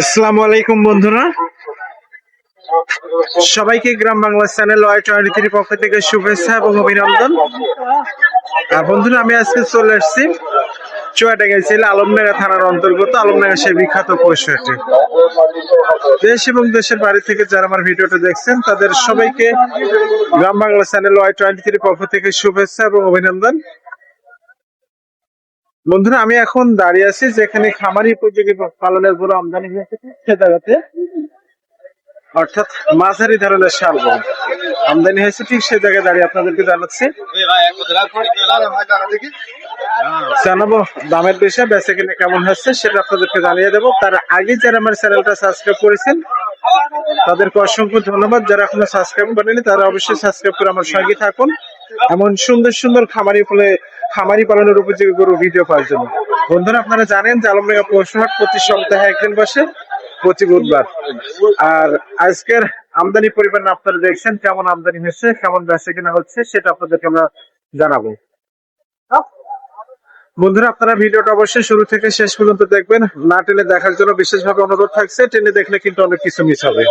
আসসালামু আলাইকুম, বন্ধুরা। সবাইকে Gram Bangla channel Y twenty three পক্ষ থেকে শুভেচ্ছা এবং অভিনন্দন। বন্ধুরা, আমি আজকে চলে এসেছি চুয়াটা গেছিল আলমডাঙ্গা থানার অন্তর্গত আলমডাঙ্গা সেই বিখ্যাত পশুহাটে দেশ এবং দেশের বাড়ি থেকে যারা আমার ভিডিওটা দেখছেন, তাদের সবাইকে Gram Bangla channel Y twenty three পক্ষ থেকে শুভেচ্ছা এবং অভিনন্দন। বন্ধুরা, আমি এখন দাঁড়িয়ে আছি যেখানে খামারি উপযোগী পালনের গরু আমদানি হয়েছে জায়গাতে। অর্থাৎ মাঝারি ধরনের গরু। আমদানি হয়েছে ঠিক সে জায়গায় দাঁড়িয়ে আপনাদেরকে জানাচ্ছি। জানাব দামের বিষয়ে, বেচে কিনে কেমন হচ্ছে সেটা আপনাদেরকে জানিয়ে দেবো। তার আগে যারা আমার চ্যানেলটা সাবস্ক্রাইব করেছেন, তাদেরকে অসংখ্য ধন্যবাদ। যারা এখনও সাবস্ক্রাইব করেনি তারা অবশ্যই সাবস্ক্রাইব করে আমার সঙ্গে থাকুন। এমন সুন্দর সুন্দর খামারি ফলে খামারি পালনের উপযোগী গরু ভিডিও পাওয়ার জন্য। বন্ধুরা, আপনারা জানেন যে আলমডাঙ্গা পশুহাট প্রতি সপ্তাহে একদিন বসে, প্রতি বুধবার। আর আজকের আমদানি পরিমাণ আপনারা দেখছেন, কেমন আমদানি হয়েছে, কেমন বেচে কিনা হচ্ছে, সেটা আপনাদেরকে আমরা জানাব। বন্ধুরা, আপনারা ভিডিওটা অবশ্যই শুরু থেকে শেষ পর্যন্ত দেখবেন। না টেনে দেখার জন্য বিশেষভাবে অনুরোধ থাকছে, টেনে দেখলে কিন্তু অনেক কিছু মিস হবে।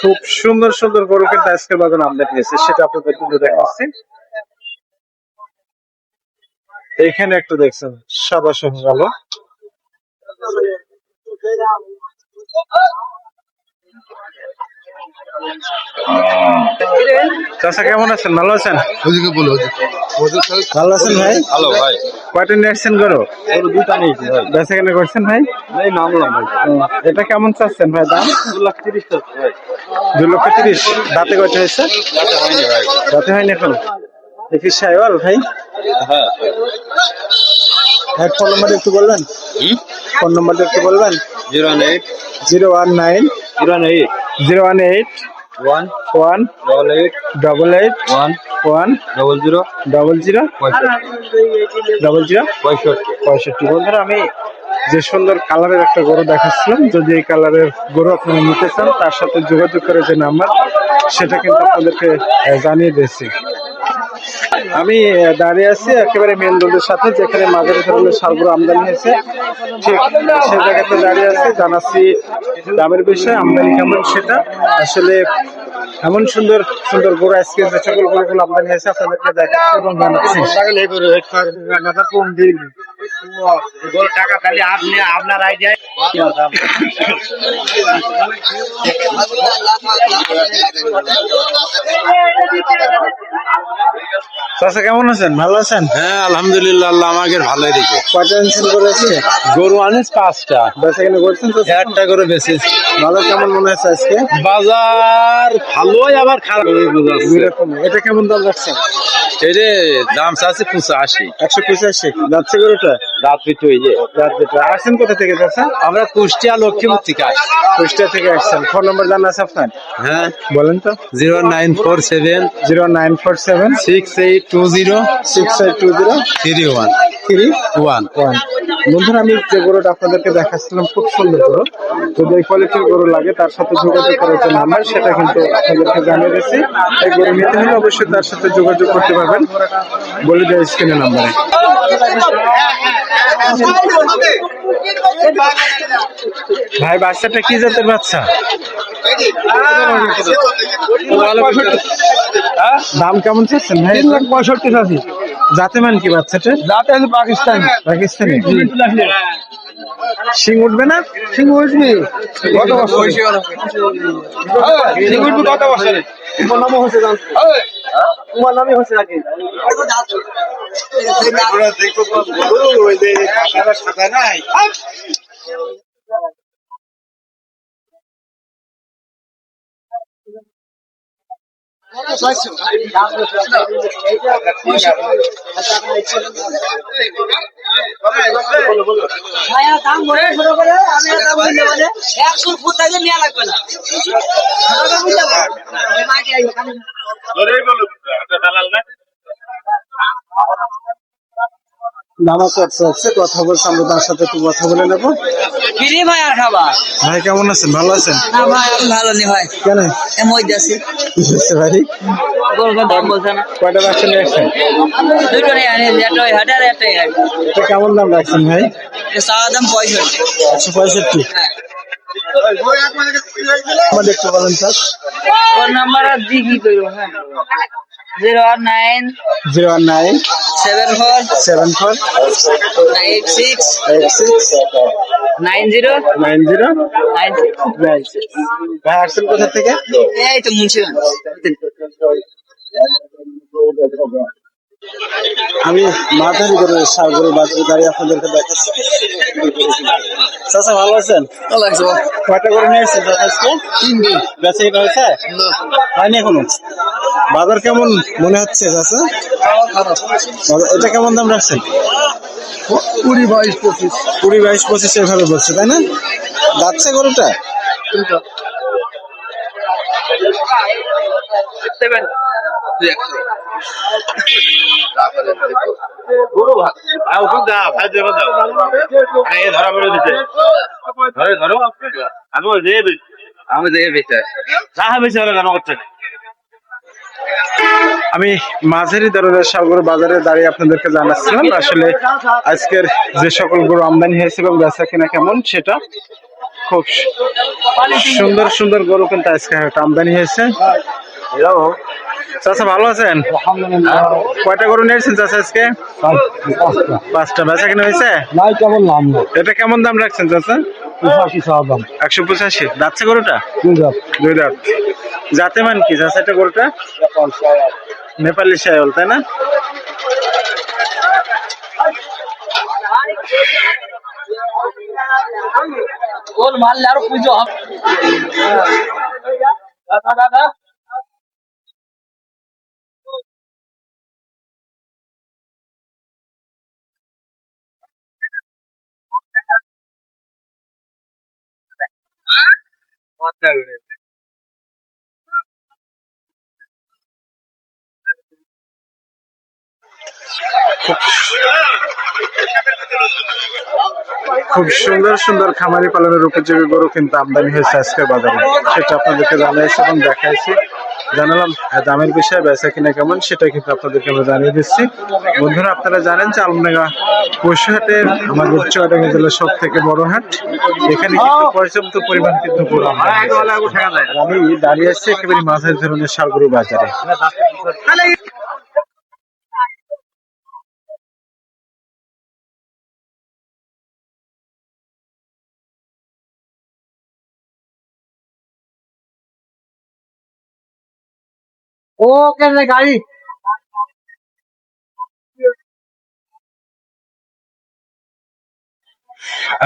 খুব সুন্দর সুন্দর গরু কিন্তু আজকের বাজারে আমদানি হয়েছে, সেটা আপনাদের কিন্তু দেখাচ্ছি এখানে একটু দেখছেন, সাদা সহ গেল চাষা কেমন আছেন? ভালো আছেন? ওদিকে বলো ভালো আছেন ভাই? হ্যালো ভাই। কয়টা নিয়ে আসছেন গরু? দুটা নিয়েছি ভাই। বেচা কেনা করছেন ভাই? এই নামলাম ভাই। এটা কেমন চাচ্ছেন ভাই দাম? দু লাখ তিরিশ ভাই। দুই লক্ষ তিরিশ। দাঁতে কয়টা হয়েছে? টাকা হয়নি ভাই। দাঁতে হয়নি এখন? দেখি সাইওয়াল ভাই। হ্যাঁ। এক ফোন নাম্বার একটু বলবেন? ফোন নাম্বারটা একটু বলবেন? Zero eight zero one nine zero eight zero one eight one one double eight double eight one one double zero double zero double zero পঁয়ষট্টি পঁয়ষট্টি। বন্ধুরা আমি যে সুন্দর কালারের একটা গরু দেখাচ্ছিলাম যদি এই কালারের গরু আপনারা নিতে চান তার সাথে যোগাযোগ করে যে নাম্বার সেটা কিন্তু আপনাদেরকে জানিয়ে দিয়েছি। আমি দাঁড়িয়ে আছি একেবারে মেন রোডের সাথে যেখানে মাঝারি ধরনের সারগুলো আমদানি হয়েছে। ঠিক সে জায়গাতে দাঁড়িয়ে আছি জানাচ্ছি দামের বিষয়ে আমদানি কেমন সেটা। আসলে এমন সুন্দর সুন্দর গরু আজকে যে সকল গরুগুলো আমদানি হয়েছে আপনাদেরকে দেখাচ্ছি এবং জানাচ্ছি। টাকা খালি আপনি আপনার আইডিয়ায় চাচা কেমন আছেন? ভালো আছেন? হ্যাঁ আলহামদুলিল্লাহ আল্লাহ আমাকে ভালোই রেখে কয়টা ইনসেল করে আছে গরু আনিস পাঁচটা। বেচা কিনে করছেন তো একটা করে বেশিস ভালো কেমন মনে হচ্ছে আজকে? বাজার ভালোই আবার খারাপ। এটা কেমন দাম যাচ্ছে? এরে দাম চাচ্ছে পঁচাশি। একশো পঁচাশি। যাচ্ছে গরুটা? রাত পিছু এই যে। রাত দুটো আসছেন কোথা থেকে চাচা? আমরা কুষ্টিয়া লক্ষ্মীপুর থেকে আসি কুষ্টিয়া থেকে আসছেন। ফোন নম্বর জানা আছে আপনার? হ্যাঁ। বলেন তো। Zero nine four seven zero nine four seven six eight two zero six five two zero three one three one one বন্ধুরা আমি যে গরুটা আপনাদেরকে দেখাচ্ছিলাম খুব সুন্দর গরু। যদি এই কোয়ালিটির গরু লাগে তার সাথে যোগাযোগ করার যে নাম্বার সেটা কিন্তু আপনাদেরকে জানিয়ে দিচ্ছি এই গরু নিতে হলে অবশ্যই তার সাথে যোগাযোগ করতে পারবেন। বলে দেয় স্ক্রিনের নাম্বারে ভাই বাচ্চাটা কি জাতের বাচ্চা? দাম কেমন চাচ্ছেন ভাই? পঁয়ষট্টি চাচ্ছি জাতে মান কি বাচ্চাটা আছে পাকিস্তান। পাকিস্তানি। সিং উঠবে না সিং উঠবে কত বছর সিং উঠবি কত বছর তোমার নামও হচ্ছে তোমার নামই হচ্ছে নাকি ভাইয়া দাম ছোট করে আমি বলে ফুট থেকে নেওয়া লাগবে না বুঝতে পারো কথা বলছে আমরা তার সাথে একটু কথা বলে নেব। ফিরি ভাই আর ভাই কেমন আছেন? ভালো আছেন? না ভাই আমি ভালো নেই ভাই। কেন? আছি। কয়টা দুটো হাট। এটা কেমন দাম রাখছেন ভাই? দাম পঁয়ষট্টি। একশো পঁয়ষট্টি। হ্যাঁ। দেখতে পারেন স্যার নাম্বার আর দি কি করব হ্যাঁ। Zero nine zero one nine seven four seven four eight six eight six nine zero nine zero nine nine six ভাই আসছেন কোথা থেকে? এই তো মুন্সিগঞ্জ। আমি মাথারি করে সাগরে বাজারে দাঁড়িয়ে আপনাদেরকে দেখাচ্ছি। চাচা ভালো আছেন? ভালো কয়টা করে নিয়ে এসেছেন চাচা আজকে? তিন দিন হয়েছে? হয়নি এখনও? বাজার কেমন মনে হচ্ছে চাচা? এটা কেমন দাম রাখছেন? কুড়ি বাইশ পঁচিশ। কুড়ি বাইশ পঁচিশ এভাবে বলছে তাই না? যাচ্ছে গরুটা? আমি মাঝারি ধরনের সাগর বাজারে দাঁড়িয়ে আপনাদেরকে জানাচ্ছিলাম, আসলে আজকের যে সকল গরু আমদানি হয়েছে এবং বেচা কিনা কেমন সেটা খুব সুন্দর সুন্দর গরু কিন্তু আজকে আমদানি হয়েছে। চাচা ভালো আছেন? কয়টা গরু নিয়েছেন চাচা আজকে? পাঁচটা। বেচা কিনা হয়েছে? নাই কেমন নাম এটা কেমন দাম রাখছেন দাম। একশো পঁচাশি। যাচ্ছে গরুটা? দুই দাঁত। যাতে মান কি চাচা এটা গরুটা? নেপালি শায়ল। তাই না? মারলে আরও পুজো হবে। খুব সুন্দর সুন্দর খামারি পালনের উপযোগী গরু কিন্তু আমদানি হয়েছে আজকের বাজারে। সেটা আপনাদেরকে জানাইছি এবং দেখাইছি। জানালাম আহ, দামের বিষয়ে বেচা কিনা কেমন সেটা কিন্তু আপনাদেরকে আমরা জানিয়ে দিচ্ছি। বন্ধুরা আপনারা জানেন যে আলমডাঙ্গা পশুহাটের আমাদের চুয়াডাঙ্গা জেলার সব থেকে বড় হাট। এখানে কিন্তু পর্যাপ্ত পরিমাণ কিন্তু আমি দাঁড়িয়ে আসছি একেবারে মাঝের ধরনের সারগুরু বাজারে। ও কেন গাড়ি?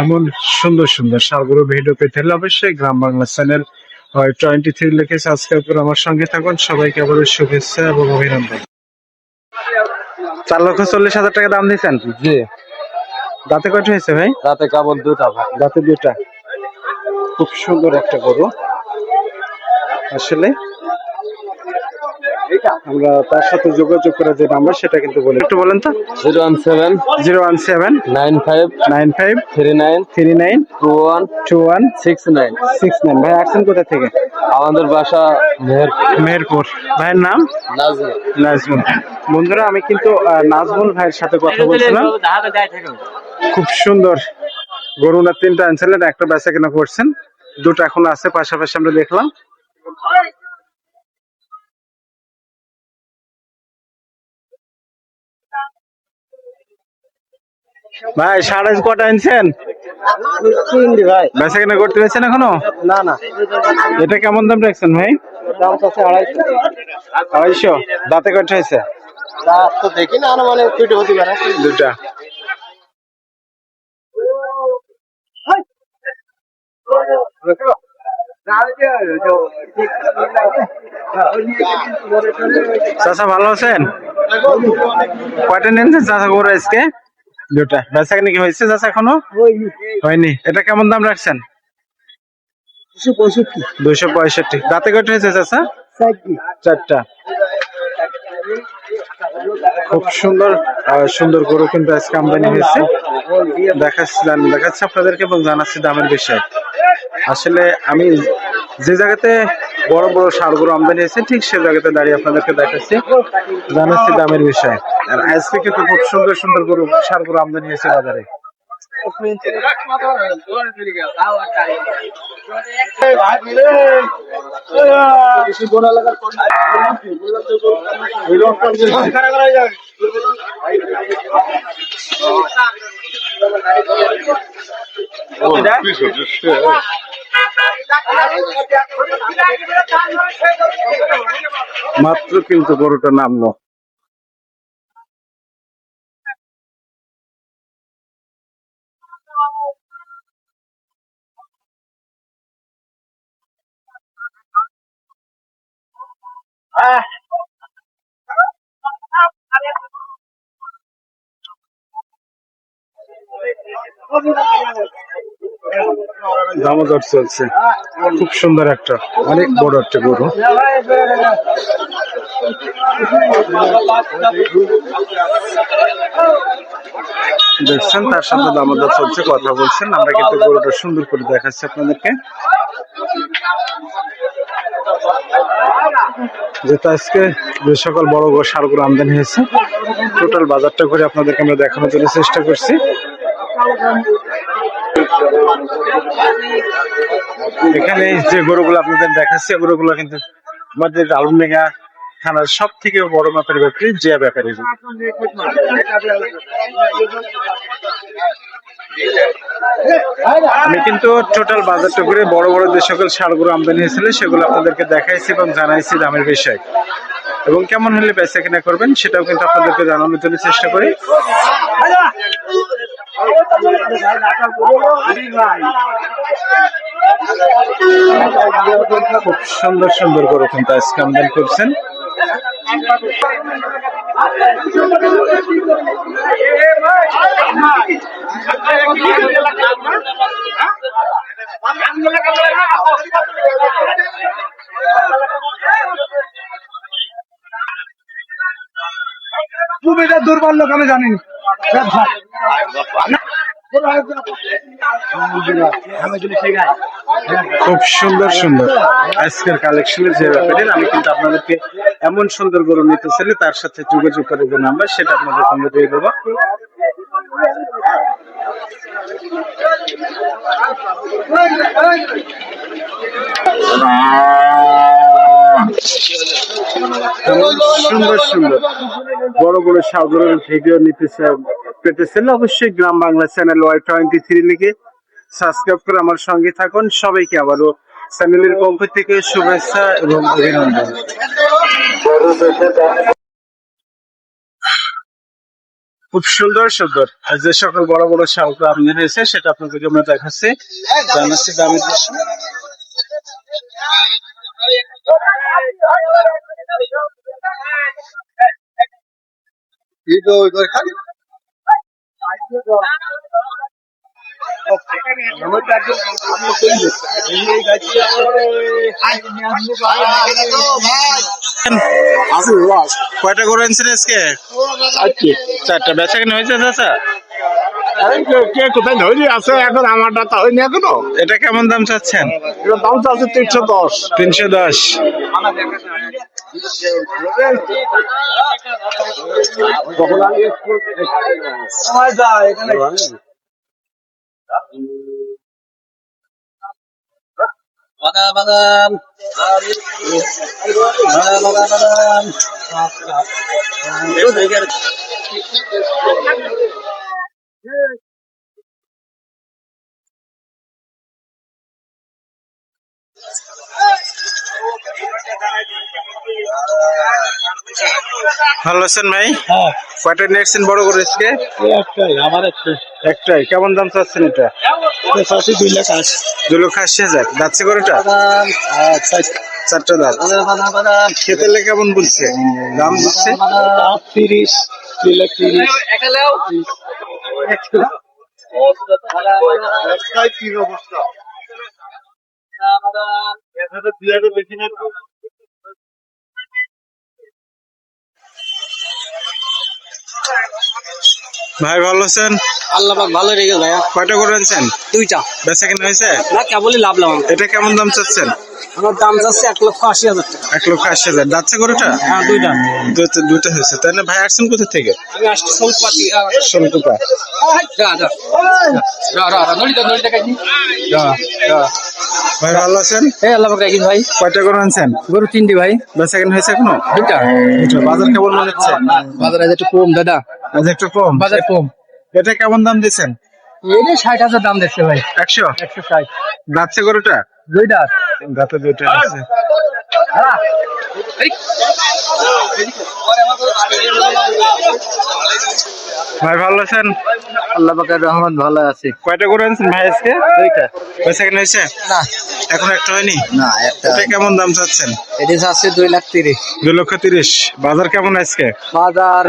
এমন সুন্দর সুন্দর সাগর ভিডিও পেতে হলে অবশ্যই Gram Bangla channel twenty three লিখে সাবস্ক্রাইব করে আমার সঙ্গে থাকুন। সবাইকে আবার শুভেচ্ছা এবং অভিনন্দন। চার লক্ষ চল্লিশ হাজার টাকা দাম দিয়েছেন? জি। দাঁতে কয়টা হয়েছে ভাই? রাতে কেবল দুটা ভাই। দাঁতে দুটা। খুব সুন্দর একটা গরু। আসলে আমরা তার সাথে যোগাযোগ করে যে নাম্বার সেটা কিন্তু বলি একটু বলেন তো। Zero one seven zero one seven nine five nine five three nine three nine two one two one six nine. Six nine. ভাই আসছেন কোথা থেকে? আমাদের বাসা মেহের মেহেরপুর। ভাইয়ের নাম? নাজমুল। নাজমুল। বন্ধুরা আমি কিন্তু আহ, নাজমুল ভাইয়ের সাথে কথা বলছিলাম। খুব সুন্দর গরু না তিনটা আনছিলেন একটা বেচা কেনা করছেন। দুটো এখন আছে পাশাপাশি আমরা দেখলাম। ভাই সাড়ে কটা আনছেন? ভাই। বেচা কেনা করতে পেরেছেন এখনও? না না। এটা কেমন দাম রাখছেন ভাই? দাম আছে আড়াইশো। আড়াইশো? দাঁতে কটা হয়েছে? রাত তো দেখি না মানে দুটো হতে পারে। দুটা চাচা ভালো আছেন? কয়টা নিয়েছেন চাচা গরু আজকে? দুটা। বেচা কি হয়েছে চাচা এখনও? হয়নি। এটা কেমন দাম রাখছেন? দুশো পঁয়ষট্টি। দাঁতে কয়টা হয়েছে চাচা? চারটা। খুব সুন্দর সুন্দর গরু কিন্তু আজকে আমদানি হয়েছে। দেখাচ্ছি দেখাচ্ছি আপনাদেরকে এবং জানাচ্ছি দামের বিষয়ে। আসলে আমি যে জায়গাতে বড় বড় সারগুলো আমদানি হয়েছে। ঠিক সে জায়গাতে দাঁড়িয়ে আপনাদেরকে দেখাচ্ছি। জানাচ্ছি দামের বিষয়। আর আজকে কিন্তু খুব সুন্দর সুন্দর গরু সারগুলো আমদানি হয়েছে বাজারে। মাত্র কিন্তু গরুটা নামলো দামোদর চলছে। খুব সুন্দর একটা, অনেক বড় একটা গরু। দেখছেন, তার সাথে দামোদর চলছে, কথা বলছেন। আমরা কিন্তু গরুটা সুন্দর করে দেখাচ্ছি আপনাদেরকে। যেটা আজকে যে সকল বড় বড় সারগুলো আমদানি হয়েছে টোটাল বাজারটা করে আপনাদেরকে আমরা দেখানোর জন্য চেষ্টা করছি। এখানে যে গরুগুলো আপনাদের দেখাচ্ছি, গরুগুলো কিন্তু আমাদের আলমডাঙ্গা থানার সব থেকে বড় মাপের ব্যাপারী জিয়া ব্যাপারী। আমি কিন্তু টোটাল বাজারটা করে বড় বড় যে সকল সারগুলো আমদানি হয়েছিল, সেগুলো আপনাদেরকে দেখাইছি এবং জানাইছি দামের বিষয়। এবং কেমন হলে বেচা কেনা করবেন, সেটাও কিন্তু আপনাদেরকে জানানোর জন্য চেষ্টা করি। খুব সুন্দর সুন্দর করে কিন্তু আজকে আমদানি করছেন। তুমি এটা দুর্বল লোক আমি জানি। খুব সুন্দর সুন্দর। আজকের কালেকশনের যে ব্যাপারে আমি কিন্তু আপনাদেরকে এমন সুন্দর গরু নিতে চাইলে তার সাথে যোগাযোগ করে যে নাম্বার, সেটা আপনাদের সঙ্গে দিয়ে দেবো। সুন্দর সুন্দর। বড় বড় সাগরের ভিডিও নিতে চা- পেতে চাইলে অবশ্যই Gram Bangla channel Y twenty three লিখে সাবস্ক্রাইব করে আমার সঙ্গে থাকুন। সবাইকে আবারও চ্যানেলের পক্ষ থেকে শুভেচ্ছা এবং অভিনন্দন। খুব সুন্দর সুন্দর। আর যে সকল বড় বড় শালগুলো আপনি রয়েছে, সেটা আপনাকে আমরা দেখাচ্ছি। জানাচ্ছি দামের বিষয়ে। কয়টা করে আনছেন আজকে? চারটা। বেচা কেনা হয়েছে চাচা? কে কোথায় ধরে আছে এখন আমারটা তো হয়নি এখনও। এটা কেমন দাম চাচ্ছেন? দাম আছে তিনশো দশ। তিনশো দশ। বাদাম বাদাম বাদাম বাদাম ভালো আছেন ভাই? কয়টা নেটছেন বড় করে আজকে? একটাই আমার একটাই। একটাই। কেমন দাম চাচ্ছেন এটা? চাষি দুই লাখ আশি। দু লক্ষ আশি হাজার। যাচ্ছে করেটা বাদাম চারটা দাঁত। বাদাম খেতেলে কেমন বলছে? দাম দিচ্ছে তিরিশ দুই লাখ তিরিশ। কি অবস্থা? ভাই ভালো আছেন? আল্লাহ পাক ভালো রেখে ভাইয়া কয়টা করে আনছেন দুইটা। বেচা কেনা হয়েছে? না কেবলই লাভ লাভ। এটা কেমন দাম চাচ্ছেন? আমার দাম যাচ্ছে এক লক্ষ আশি হাজার টাকা। এক লক্ষ আশি হাজার। যাচ্ছে গরুটা? হ্যাঁ দুইটা। দুটো হয়েছে। তাহলে ভাই আসছেন কোথা থেকে? আমি আসছি সৌপাতি ভাই ভালো আছেন? এই আল্লাহ ভাই। কয়টা গরু আনছেন? গরু তিনটি ভাই। বেচা কেন হয়েছে এখনও? দুইটা। বাজার কেমন মনে হচ্ছে? বাজার আজ একটু কম দাদা। আজ একটু কম? বাজার কম। এটা কেমন দাম দিচ্ছেন এই ষাট হাজার দাম দেখছে ভাই। একশো? একশো ষাট। যাচ্ছে গরুটা? দুইটা। দাঁতে দুটো আছে। ভাই ভালো আছেন? আল্লাহ পাকের রহমত ভালো আছি। কয়টা গরু আনছেন ভাই আজকে? দুইটা। বেচা কেন হয়েছে? না। এখন একটা হয়নি? না একটা এটা কেমন দাম চাচ্ছেন? এটি আছে দুই লাখ তিরিশ। দুই লক্ষ তিরিশ। বাজার কেমন আজকে? বাজার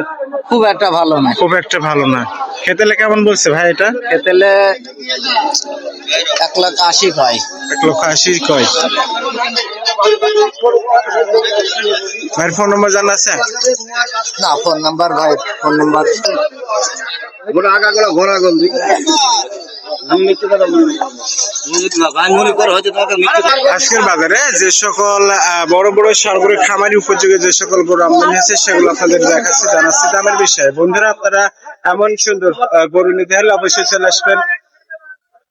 খুব একটা ভালো না। খুব একটা ভালো না। খেতেলে কেমন বলছে ভাই এটা? খেতেলে এক লাখ আশি হয় এক লক্ষ আশি কয়। ভাইয়ের ফোন নম্বর জানা আছে? না ফোন নাম্বার ভাই ফোন নাম্বার ঘোরা আমি কথা বলি মনে আজকের বাজারে যে সকল আহ, বড় বড় সারগরের খামারি উপযোগী যে সকল গরু আমদানি হয়েছে সেগুলো আপনাদের দেখাচ্ছি জানাচ্ছি দামের বিষয়ে। বন্ধুরা আপনারা এমন সুন্দর আহ, গরু নিতে হলে অবশ্যই চলে আসবেন।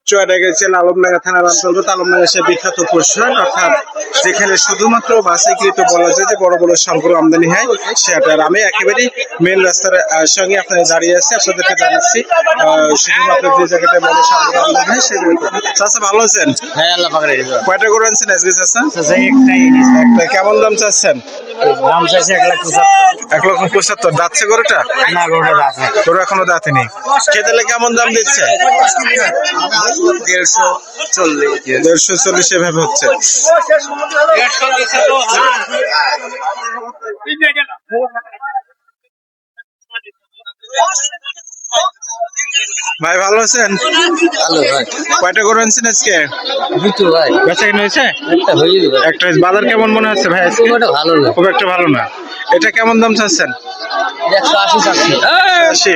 চুয়াডা গেছেন আলমডাঙ্গা থানার অন্তর্গত আলমডাঙ্গা সে বিখ্যাত অর্থাৎ যেখানে শুধুমাত্র বাসাইকৃত বলা যায় যে বড় বড় সংগ্রহ আমদানি হয় সেটার আমি একেবারেই মেন রাস্তার সঙ্গে আপনারা দাঁড়িয়ে আছে আপনাদেরকে জানাচ্ছি শুধুমাত্র যে জায়গাটা বড় সংগ্রহ আমদানি হয় সেগুলো চাষা ভালো আছেন? হ্যাঁ আল্লাহ কয়টা আনছেন আজকে চাষা একটা কেমন দাম চাচ্ছেন? দাম চাইছে এক লাখ এক লক্ষ পঁচাত্তর। যাচ্ছে গরুটা? না গরুটা দাঁত গরু এখনও দাঁতেনি খেতেলে কেমন দাম দিচ্ছে? দেড়শো চল্লিশ দেড়শো চল্লিশ এভাবে হচ্ছে। ভাই ভালো আছেন? ভালো ভাই। কয়টা গরু আনছেন আজকে? দুটো ভাই। বেচা কিনে হয়েছে? একটা হয়ে যাবে একটা বাজার কেমন মনে হচ্ছে ভাই খুব একটা ভালো না। খুব একটা ভালো না। এটা কেমন দাম চাচ্ছেন? একশো আশি চাচ্ছি। আশি।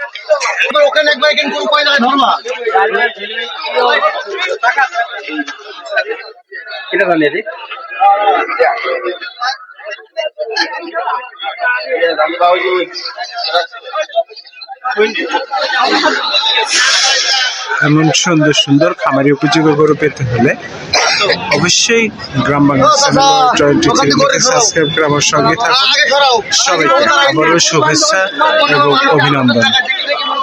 ওখানে একবার কয় জায়গায় ধরবা? এটা জানি রে এমন সুন্দর সুন্দর খামারি উপযোগী গরু পেতে হলে অবশ্যই গ্রাম বাংলা সাবস্ক্রাইব করে আমার সঙ্গে থাকুন। সবাইকে আবারও শুভেচ্ছা এবং অভিনন্দন।